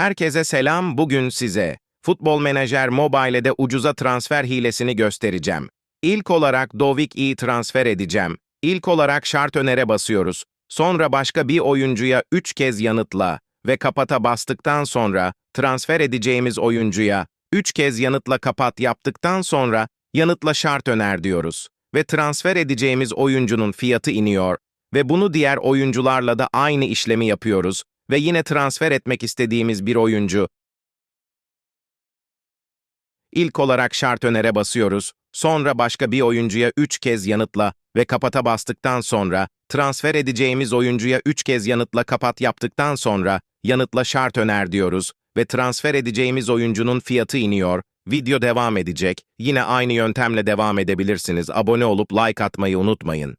Herkese selam, bugün size Futbol Menajer Mobile'de ucuza transfer hilesini göstereceğim. İlk olarak Dovik iyi transfer edeceğim. İlk olarak şart önere basıyoruz. Sonra başka bir oyuncuya 3 kez yanıtla ve kapata bastıktan sonra transfer edeceğimiz oyuncuya 3 kez yanıtla kapat yaptıktan sonra yanıtla şart öner diyoruz. Ve transfer edeceğimiz oyuncunun fiyatı iniyor ve bunu diğer oyuncularla da aynı işlemi yapıyoruz ve yine transfer etmek istediğimiz bir oyuncu. İlk olarak şart önere basıyoruz, sonra başka bir oyuncuya 3 kez yanıtla ve kapata bastıktan sonra transfer edeceğimiz oyuncuya 3 kez yanıtla kapat yaptıktan sonra yanıtla şart öner diyoruz ve transfer edeceğimiz oyuncunun fiyatı iniyor. Video devam edecek. Yine aynı yöntemle devam edebilirsiniz. Abone olup like atmayı unutmayın.